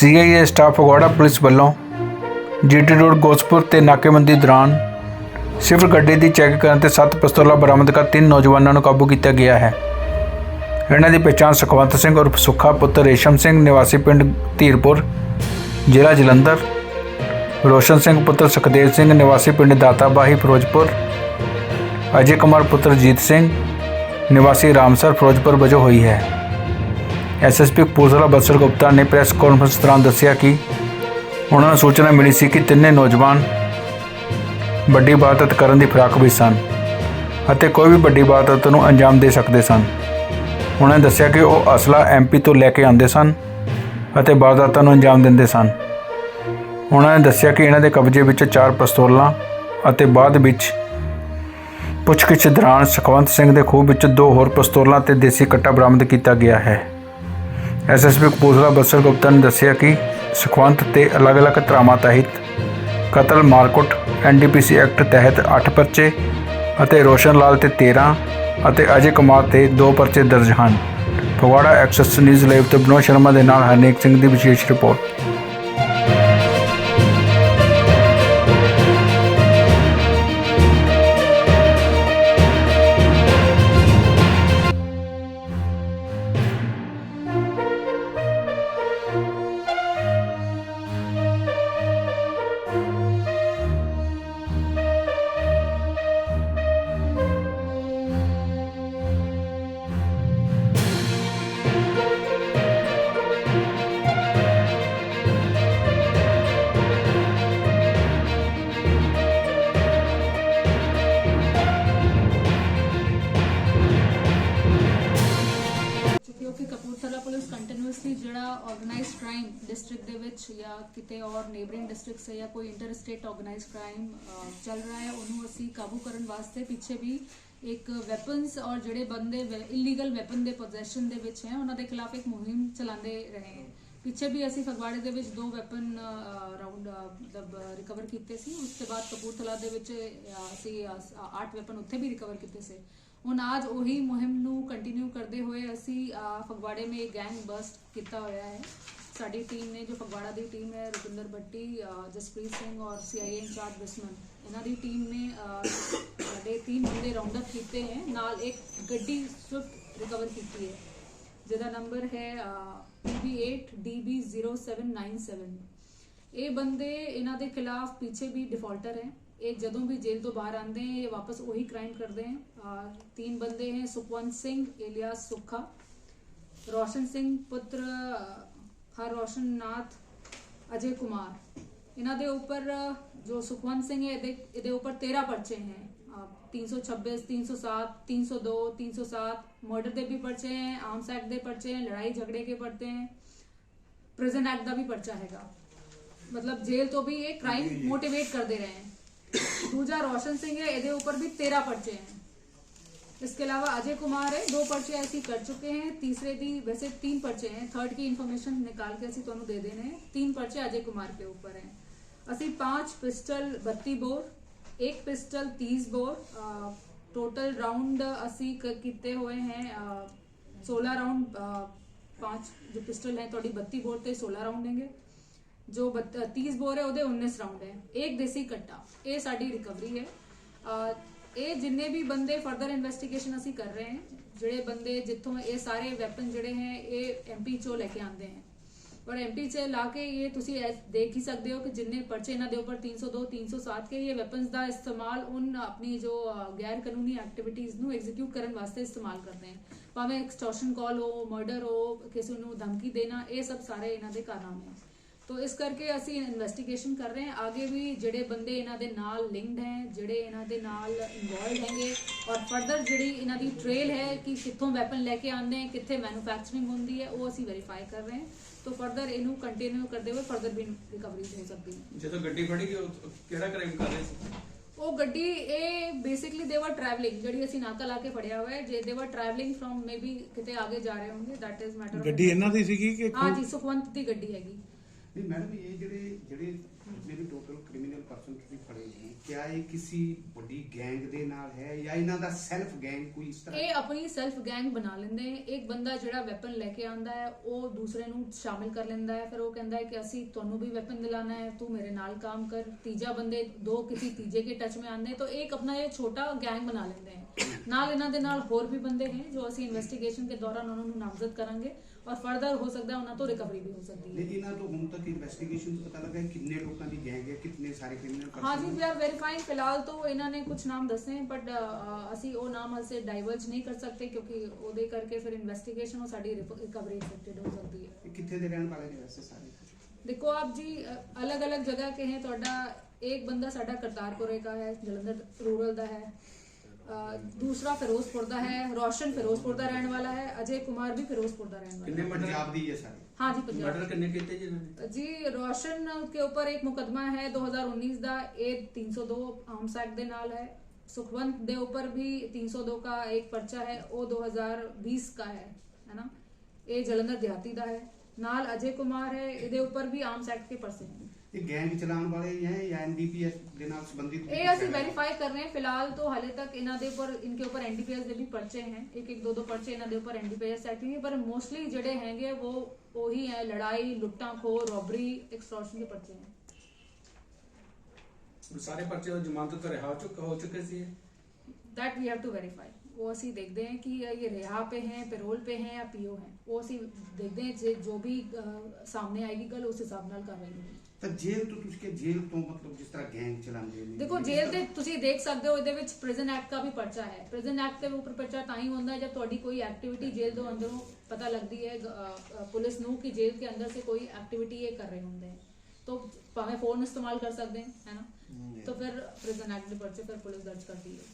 CIA staff Phagwara police ਵੱਲੋਂ GT road Gospur ਤੇ ਨਾਕੇਬੰਦੀ ਦੌਰਾਨ ਸਿਫਰ ਗੱਡੀ ਦੀ ਚੈੱਕ ਕਰਨ ਤੇ ਸੱਤ ਪਿਸਤੌਲਾਂ ਬਰਾਮਦ ਕਰ ਤਿੰਨ ਨੌਜਵਾਨਾਂ ਨੂੰ ਕਾਬੂ ਕੀਤਾ ਗਿਆ ਹੈ। ਇਹਨਾਂ ਦੀ ਪਛਾਣ ਸੁਖਵੰਤ ਸਿੰਘ ਉਰਫ ਸੁੱਖਾ ਪੁੱਤਰ ਰੇਸ਼ਮ ਸਿੰਘ, ਨਿਵਾਸੀ ਪਿੰਡ ਧੀਰਪੁਰ, ਜ਼ਿਲ੍ਹਾ ਜਲੰਧਰ, ਰੋਸ਼ਨ ਸਿੰਘ ਪੁੱਤਰ ਸੁਖਦੇਵ ਸਿੰਘ, ਨਿਵਾਸੀ ਪਿੰਡ ਦਾਤਾਬਾਹੀ, ਫਿਰੋਜ਼ਪੁਰ, ਅਜੇ ਕੁਮਾਰ ਪੁੱਤਰ ਜੀਤ ਸਿੰਘ, ਨਿਵਾਸੀ ਰਾਮਸਰ, ਫਿਰੋਜ਼ਪੁਰ ਵਜੋਂ ਹੋਈ ਹੈ। ਐਸਐਸਪੀ ਕਪੂਰਥਲਾ ਬਸਰ ਗੁਪਤਾ ਨੇ ਪ੍ਰੈਸ ਕਾਨਫਰੰਸ ਦੌਰਾਨ ਦੱਸਿਆ ਕਿ ਉਹਨਾਂ ਨੂੰ ਸੂਚਨਾ ਮਿਲੀ ਸੀ ਕਿ ਤਿੰਨੇ ਨੌਜਵਾਨ ਵੱਡੀ ਵਾਰਦਾਤ ਕਰਨ ਦੀ ਫਿਰਾਕ ਵਿੱਚ ਸਨ ਅਤੇ ਕੋਈ ਵੀ ਵੱਡੀ ਵਾਰਦਾਤ ਨੂੰ ਅੰਜਾਮ ਦੇ ਸਕਦੇ ਸਨ। ਉਹਨਾਂ ਨੇ ਦੱਸਿਆ ਕਿ ਉਹ ਅਸਲਾ ਐਮਪੀ ਤੋਂ ਲੈ ਕੇ ਆਉਂਦੇ ਸਨ ਅਤੇ ਵਾਰਦਾਤਾਂ ਨੂੰ ਅੰਜਾਮ ਦਿੰਦੇ ਸਨ। ਉਹਨਾਂ ਨੇ ਦੱਸਿਆ ਕਿ ਇਹਨਾਂ ਦੇ ਕਬਜ਼ੇ ਵਿੱਚ ਚਾਰ ਪਿਸਤੌਲਾਂ ਅਤੇ ਬਾਅਦ ਵਿੱਚ ਪੁੱਛਗਿੱਛ ਦੌਰਾਨ ਸੁਖਵੰਤ ਸਿੰਘ ਦੇ ਖੂਹ ਵਿੱਚ ਦੋ ਹੋਰ ਪਿਸਤੌਲਾਂ ਤੇ ਦੇਸੀ ਕੱਟਾ ਬਰਾਮਦ ਕੀਤਾ ਗਿਆ ਹੈ। ਐਸਐਸਪੀ ਕਪੂਰਥਲਾ ਬਸਰ ਗੁਪਤਾ ਨੇ ਦੱਸਿਆ ਕਿ ਸੁਖਵੰਤ ਤੇ ਅਲੱਗ-ਅਲੱਗ ਧਰਾਵਾਂ ਤਹਿਤ ਕਤਲ ਮਾਰਕੁੱਟ ਐਨਡੀਪੀਸੀ ਐਕਟ ਤਹਿਤ 8 ਪਰਚੇ ਅਤੇ ਰੋਸ਼ਨ ਲਾਲ ਤੇ 13 ਅਤੇ ਅਜੇ ਕੁਮਾਰ ਤੇ 2 ਪਰਚੇ ਦਰਜ ਹਨ। ਫਗਵਾੜਾ ਐਕਸੈਸ ਨਿਊਜ਼ ਲਾਈਵ ਤੋਂ ਬਨੋ ਸ਼ਰਮਾ ਦੇ ਨਾਲ ਹਰਨੇਕ ਸਿੰਘ ਦੀ ਵਿਸ਼ੇਸ਼ ਰਿਪੋਰਟ। ਕ੍ਰਾਈਮ ਡਿਸਟ੍ਰਿਕਟ ਦੇ ਵਿੱਚ ਜਾਂ ਕਿਤੇ ਔਰ ਨੇਬਰਿੰਗ ਡਿਸਟ੍ਰਿਕਟਸ ਹੈ ਜਾਂ ਕੋਈ ਇੰਟਰ ਸਟੇਟ ਆਰਗੇਨਾਈਜ਼ਡ ਕ੍ਰਾਈਮ ਚੱਲ ਰਿਹਾ ਹੈ, ਉਹਨੂੰ ਅਸੀਂ ਕਾਬੂ ਕਰਨ ਵਾਸਤੇ ਪਿੱਛੇ ਵੀ ਇੱਕ ਵੈਪਨਸ ਔਰ ਜਿਹੜੇ ਬੰਦੇ ਇਲੀਗਲ ਵੈਪਨ ਦੇ ਪੋਜੈਸ਼ਨ ਦੇ ਵਿੱਚ ਹੈ, ਉਹਨਾਂ ਦੇ ਖਿਲਾਫ ਇੱਕ ਮੁਹਿੰਮ ਚਲਾਉਂਦੇ ਰਹੇ ਹਾਂ। ਪਿੱਛੇ ਵੀ ਅਸੀਂ ਫਗਵਾੜੇ ਦੇ ਵਿੱਚ ਦੋ ਵੈਪਨ ਰਾਉਂਡ ਮਤਲਬ ਰਿਕਵਰ ਕੀਤੇ ਸੀ। ਉਸ ਤੋਂ ਬਾਅਦ ਕਪੂਰਥਲਾ ਦੇ ਵਿੱਚ ਅਸੀਂ 8 ਵੈਪਨ ਉੱਥੇ ਵੀ ਰਿਕਵਰ ਕੀਤੇ ਸੀ। ਹੁਣ ਅੱਜ ਉਹੀ ਮੁਹਿੰਮ ਨੂੰ ਕੰਟੀਨਿਊ ਕਰਦੇ ਹੋਏ ਅਸੀਂ ਫਗਵਾੜੇ ਮੇ ਗੈਂਗ ਬਸਟ ਕੀਤਾ ਹੋਇਆ ਹੈ। ਸਾਡੀ ਟੀਮ ਨੇ ਜੋ ਫਗਵਾੜਾ ਦੀ ਟੀਮ ਹੈ ਰੁਪਿੰਦਰ ਭੱਟੀ ਅਹ, ਜਸਪ੍ਰੀਤ ਸਿੰਘ ਔਰ ਸੀਆਈਏ ਇੰਚਾਰਜ ਬਿਸਮਨ ਇਹਨਾਂ ਦੀ ਟੀਮ ਨੇ ਅਹ, ਸਾਡੇ ਤਿੰਨ ਬੰਦੇ ਰਾਉਂਡ ਅਪ ਕੀਤੇ ਹੈ ਨਾਲ ਇੱਕ ਗੱਡੀ ਸਵਿਫਟ ਰਿਕਵਰ ਕੀਤੀ ਹੈ ਜਿਹਦਾ ਨੰਬਰ ਹੈ PB8DB0797 ਇਹ ਬੰਦੇ ਇਹਨਾਂ ਦੇ ਖਿਲਾਫ ਪਿੱਛੇ ਵੀ ਡਿਫਾਲਟਰ ਹੈ ਇਹ ਜਦੋਂ ਵੀ ਜੇਲ੍ਹ ਤੋਂ ਬਾਹਰ ਆਉਂਦੇ हैं ये वापस वही क्राइम करते हैं और तीन बंदे हैं सुखवंत सिंह इलियास सुखा रोशन सिंह पुत्र हर रोशन नाथ अजय कुमार ਇਹਨਾਂ ਦੇ ਉੱਪਰ ਜੋ ਸੁਖਵੰਤ ਸਿੰਘ ਹੈ ਇਹਦੇ ਇਹਦੇ ਉੱਪਰ 13 ਪਰਚੇ हैं ਅਹ 326 307 302 307 ਮਰਡਰ ਦੇ ਵੀ ਪਰਚੇ हैं ਆਰਮਸ एक्ट ਦੇ ਪਰਚੇ हैं ਲੜਾਈ ਝਗੜੇ ਕੇ ਪਰਚੇ हैं ਪ੍ਰਿਜ਼ਨ ਐਕਟ ਦਾ ਵੀ ਪਰਚਾ ਹੈਗਾ ਮਤਲਬ ਜੇਲ੍ਹ ਤੋਂ ਵੀ ਇਹ ਕ੍ਰਾਈਮ ਮੋਟੀਵੇਟ ਕਰਦੇ ਰਹੇ हैं दूजा रोशन सिंह है ਇਹਦੇ ਉੱਪਰ भी 13 पर्चे हैं इसके अलावा अजय कुमार है दो पर्चे ऐसी कर चुके हैं तीसरे भी वैसे तीन पर्चे हैं थर्ड की इन्फॉर्मेशन निकाल के ऐसी तो तुम्हें दे देने हैं तीन पर्चे अजय कुमार के ऊपर हैं। असी पाँच पिस्टल बत्ती बोर एक पिस्टल तीस बोर आ, टोटल राउंड असी कितने हुए हैं सोलह राउंड पाँच जो पिस्टल है थोड़ी बत्ती बोर थे सोलह राउंड देंगे। जो बत, तीस बोर है वो उन्नीस राउंड है। एक देसी कट्टा ये साड़ी रिकवरी है। आ, ਇਹ ਜਿੰਨੇ ਵੀ ਬੰਦੇ ਫਰਦਰ ਇਨਵੈਸਟੀਗੇਸ਼ਨ ਅਸੀਂ ਕਰ ਰਹੇ ਹਾਂ, ਜਿਹੜੇ ਬੰਦੇ ਜਿੱਥੋਂ ਇਹ ਸਾਰੇ ਵੈਪਨ ਜਿਹੜੇ ਹੈ, ਇਹ ਐਮਪੀ ਚੋਂ ਲੈ ਕੇ ਆਉਂਦੇ ਹੈ। ਔਰ ਐਮਪੀ ਚ ਲਾ ਕੇ ਇਹ ਤੁਸੀਂ ਦੇਖ ਹੀ ਸਕਦੇ ਹੋ ਕਿ ਜਿੰਨੇ ਪਰਚੇ ਇਹਨਾਂ ਦੇ ਉੱਪਰ 302 307 ਕੇ ਇਹ ਵੈਪਨਸ ਦਾ ਇਸਤੇਮਾਲ ਉਨ ਆਪਣੀ ਜੋ ਗੈਰ ਕਾਨੂੰਨੀ ਐਕਟੀਵਿਟੀਜ਼ ਨੂੰ ਐਗਜ਼ੀਕਿਊਟ ਕਰਨ ਵਾਸਤੇ ਇਸਤੇਮਾਲ ਕਰਦੇ ਹਨ ਭਾਵੇਂ ਐਕਸਟੋਰਸ਼ਨ ਕਾਲ ਹੋ ਮਰਡਰ ਹੋ, ਕਿਸੇ ਨੂੰ ਧਮਕੀ ਦੇਣਾ, ਇਹ ਸਭ ਸਾਰੇ ਇਹਨਾਂ ਦੇ ਕਾਰਨਾਮੇ ਹਨ ਤੋ ਇਸ ਕਰਕੇ ਅਸੀਂ ਇਨਵੈਸਟੀਗੇਸ਼ਨ ਕਰ ਰਹੇ ਹਾਂ। ਅੱਗੇ ਵੀ ਜਿਹੜੇ ਬੰਦੇ ਇਹਨਾਂ ਦੇ ਨਾਲ ਲਿੰਕਡ ਹੈ ਜਿਹੜੇ ਇਹਨਾਂ ਦੇ ਨਾਲ ਇਨਵੋਲਡ ਹੈਗੇ ਔਰ ਫਰਦਰ ਜਿਹੜੀ ਇਹਨਾਂ ਦੀ ਟ੍ਰੇਲ ਹੈ ਕਿ ਕਿੱਥੋਂ ਵੈਪਨ ਲੈ ਕੇ ਆਉਂਦੇ ਹੈ ਕਿੱਥੇ ਮੈਨੂਫੈਕਚਰਿੰਗ ਹੁੰਦੀ ਹੈ ਉਹ ਅਸੀਂ ਵੈਰੀਫਾਈ ਕਰ ਰਹੇ ਹਾਂ। ਤੋ ਫਰਦਰ ਇਹਨੂੰ ਕੰਟੀਨਿਊ ਕਰਦੇ ਹੋਏ ਫਰਦਰ ਵੀ ਰਿਕਵਰੀਜ਼ ਹੋ ਸਕਦੀ ਹੈ। ਜਦੋਂ ਗੱਡੀ ਫੜੀ ਗਈ ਉਹ ਕਿਹੜਾ ਕ੍ਰਾਈਮ ਕਰ ਰਹੇ ਸੀ? ਉਹ ਗੱਡੀ ਇਹ ਬੇਸਿਕਲੀ ਦੇ ਵਰ ਟਰੈਵਲਿੰਗ ਜਿਹੜੀ ਅਸੀਂ ਨਾਕਾ ਲਾ ਕੇ ਫੜਿਆ ਹੋਇਆ ਹੈ ਜੇ ਦੇ ਵਰ ਟਰੈਵਲਿੰਗ ਫਰਮ ਮੇਬੀ ਕਿਤੇ ਅੱਗੇ ਜਾ ਰਹੇ ਹੋਣਗੇ ਦੈਟ ਇਜ਼ ਮੈਟਰ ਗੱਡੀ ਇਹਨਾਂ ਦੀ ਸੀਗੀ ਕਿ ਹਾਂ ਜੀ ਸੁਖਵੰਤ ਦੀ ਗੱਡੀ ਹੈਗੀ। ਨਹੀਂ ਮੈਡਮ ਇਹ ਜਿਹੜੇ ਜਿਹੜੇ ਜਿਸਨੇ ਟੋਟਲ ਕ੍ਰਿਮੀਨਲ ਪਰਸਨ ਤੁਸੀਂ ਫੜੇ ਨੇ ਕਿਆ ਇਹ ਕਿਸੇ ਵੱਡੀ ਗੈਂਗ ਦੇ ਨਾਲ ਹੈ ਜਾਂ ਇਹਨਾਂ ਦਾ ਸੈਲਫ ਗੈਂਗ ਕੋਈ ਇਸ ਤਰ੍ਹਾਂ? ਇਹ ਆਪਣੀ ਸੈਲਫ ਗੈਂਗ ਬਣਾ ਲੈਂਦੇ ਨੇ। ਇੱਕ ਬੰਦਾ ਜਿਹੜਾ ਵੈਪਨ ਲੈ ਕੇ ਆਂਦਾ ਹੈ ਉਹ ਦੂਸਰੇ ਨੂੰ ਸ਼ਾਮਿਲ ਕਰ ਲੈਂਦਾ ਹੈ। ਫਿਰ ਉਹ ਕਹਿੰਦਾ ਹੈ ਕਿ ਅਸੀਂ ਤੁਹਾਨੂੰ ਵੀ ਵੈਪਨ ਦਿਲਾਣਾ ਹੈ ਤੂੰ ਮੇਰੇ ਨਾਲ ਕੰਮ ਕਰ। ਤੀਜਾ ਬੰਦੇ ਦੋ ਕਿਸੇ ਤੀਜੇ ਕੇ ਟੱਚ ਮੇ ਆਂਦੇ ਤਾਂ ਇੱਕ ਆਪਣਾ ਇਹ ਛੋਟਾ ਗੈਂਗ ਬਣਾ ਲੈਂਦੇ ਨੇ। ਨਾਲ ਇਹਨਾਂ ਦੇ ਨਾਲ ਹੋਰ ਵੀ ਬੰਦੇ ਹੈ ਜੋ ਅਸੀਂ ਇਨਵੈਸਟੀਗੇਸ਼ਨ ਦੇ ਦੌਰਾਨ ਉਹਨਾਂ ਨੂੰ ਨਾਮਜ਼ਦ ਕਰਾਂਗੇ। ਔਰ ਫਰਦਰ ਹੋ ਸਕਦਾ ਉਹਨਾਂ ਤੋਂ ਰਿਕਵਰੀ ਵੀ ਹੋ ਸਕਦੀ ਹੈ। ਲੇਕਿਨ ਇਹਨਾਂ ਤੋਂ ਹੁਣ ਤੱਕ ਇਨਵੈਸਟੀਗੇਸ਼ਨ ਪਤਾ ਲੱਗਾ ਕਿੰਨੇ ਲੋਕ ਦੀ ਗੈਂਗ ਹੈ ਕਿੰਨੇ ਸਾਰੇ ਕ੍ਰਿਮੀਨਲ हाँ जी वी आर वेरीफाइंग फिलहाल तो ਇਹਨਾਂ ਨੇ ਕੁਝ ਨਾਮ ਦੱਸੇ ਬਟ ਅਸੀਂ ਉਹ ਨਾਮ ਹਲਸੇ ਡਾਈਵਰਜ ਨਹੀਂ ਕਰ ਸਕਦੇ ਕਿਉਂਕਿ ਉਹਦੇ ਕਰਕੇ ਫਿਰ ਇਨਵੈਸਟੀਗੇਸ਼ਨ ਉਹ ਸਾਡੀ ਰਿਕਵਰੀ ਐਕਸੈਪਟਡ ਹੋ ਸਕਦੀ ਹੈ ਇਹ ਕਿੱਥੇ ਦੇ ਰਹਿਣ ਵਾਲੇ ਨੇ ਵੈਸੇ ਸਾਰੇ देखो आप जी अलग अलग जगह के हैं ਤੁਹਾਡਾ एक बंदा ਸਾਡਾ ਕਰਤਾਰਪੁਰੇ का है ਜਲੰਧਰ ਰੂਰਲ ਦਾ ਹੈ ਅ, ਦੂਸਰਾ ਫਿਰੋਜ਼ਪੁਰ ਦਾ ਹੈ ਰੋਸ਼ਨ ਫਿਰੋਜ਼ਪੁਰ ਦਾ ਰਹਿਣ ਵਾਲਾ ਹੈ ਅਜੇ ਕੁਮਾਰ ਵੀ ਫਿਰੋਜ਼ਪੁਰ ਦਾ ਰਹਿਣ वाला ਕਿੰਨੇ है ਮਰਡਰ ਪੰਜਾਬ ਦੀ ਹੈ ਸਾਰੇ हाँ जी पंजाब ਮਰਡਰ ਕਿੰਨੇ ਕੀਤੇ ਜੀ ਇਹਨਾਂ ਨੇ जी रोशन के ऊपर एक मुकदमा है 2019 ਦਾ ਇਹ 302 ਆਰਮਸ ਐਕਟ ਦੇ ਨਾਲ ਹੈ ਸੁਖਵੰਤ ਦੇ ਉੱਪਰ ਵੀ 302 का एक पर्चा है ਉਹ 2020 का है है ना ਇਹ ਜਲੰਧਰ ਦਿਹਾਤੀ ਦਾ ਹੈ ਨਾਲ ਅਜੇ ਕੁਮਾਰ ਹੈ ਇਹਦੇ ਉੱਪਰ ਵੀ ਆਰਮਸ ਐਕਟ ਕੇ ਪਰਚੇ ਹਨ ਇਹ ਗੈਂਗ ਚਲਾਉਣ ਵਾਲੇ ਹੈ ਜਾਂ ਐਨਡੀਪੀਐਸ ਦੇ ਨਾਲ ਸੰਬੰਧਿਤ ਇਹ ਅਸੀਂ ਵੈਰੀਫਾਈ ਕਰ ਰਹੇ ਹਾਂ ਫਿਲਹਾਲ तो ਹਾਲੇ ਤੱਕ ਇਹਨਾਂ ਦੇ ਉੱਪਰ ਇਨਕੇ ਉੱਪਰ ਐਨਡੀਪੀਐਸ ਦੇ ਵੀ ਪਰਚੇ हैं एक एक दो दो पर्चे ਇਹਨਾਂ ਦੇ ਉੱਪਰ ਐਨਡੀਪੀਐਸ ਐਕਟ ਨਹੀਂ ਪਰ ਮੋਸਟਲੀ ਜਿਹੜੇ ਹੈਗੇ ਉਹ ਉਹੀ ਹੈ ਲੜਾਈ ਲੁੱਟਾਂ ਖੋ ਰੋਬਰੀ ਐਕਸਟੋਰਸ਼ਨ ਦੇ ਪਰਚੇ हैं ਸਾਰੇ ਪਰਚੇ ਉਹ ਜ਼ਮਾਨਤ ਤੋਂ ਰਿਹਾ ਹੋ ਚੁੱਕ ਹੋ ਚੁੱਕੇ ਸੀ ਇਹ? That we have to verify वो ਅਸੀਂ ਦੇਖਦੇ हैं कि ये रिहा पे हैं पेरोल पे हैं या पीओ हैं वो ਅਸੀਂ ਦੇਖਦੇ हैं ਜੇ ਜੋ ਵੀ ਅਹ, ਸਾਹਮਣੇ ਆਏਗੀ ਗੱਲ ਉਸ ਹਿਸਾਬ ਨਾਲ ਕਾਰਵਾਈ ਹੋਵੇਗੀ ਤਾਂ ਜੇਲ੍ਹ ਤੋਂ ਤੁਸੀਂ ਕਿ ਜੇਲ੍ਹ ਤੋਂ ਮਤਲਬ ਜਿਸ ਤਰ੍ਹਾਂ ਗੈਂਗ ਚਲਾਉਂਦੇ ਨੇ ਦੇਖੋ ਜੇਲ੍ਹ ਦੇ ਤੁਸੀਂ ਦੇਖ ਸਕਦੇ ਹੋ ਇਹਦੇ ਵਿੱਚ ਪ੍ਰਿਜ਼ਨ ਐਕਟ ਦਾ ਵੀ ਪਰਚਾ ਹੈ ਪ੍ਰਿਜ਼ਨ ਐਕਟ ਦੇ ਉੱਪਰ ਪਰਚਾ ਤਾਂ ਹੀ ਹੁੰਦਾ ਹੈ ਜਦ ਤੁਹਾਡੀ ਕੋਈ ਐਕਟੀਵਿਟੀ ਜੇਲ੍ਹ ਦੇ ਅੰਦਰੋਂ ਪਤਾ ਲੱਗਦੀ ਹੈ ਅ, ਅ, ਪੁਲਿਸ ਨੂੰ ਕਿ ਜੇਲ੍ਹ के अंदर से कोई एक्टिविटी ये कर रहे होंगे तो ਭਾਵੇਂ ਫੋਨ ਇਸਤੇਮਾਲ ਕਰ ਸਕਦੇ हैं है ना तो फिर प्रिजन एक्ट ਦੇ ਪਰਚੇ ਫਿਰ ਪੁਲਿਸ ਦਰਜ ਕਰਦੀ ਹੈ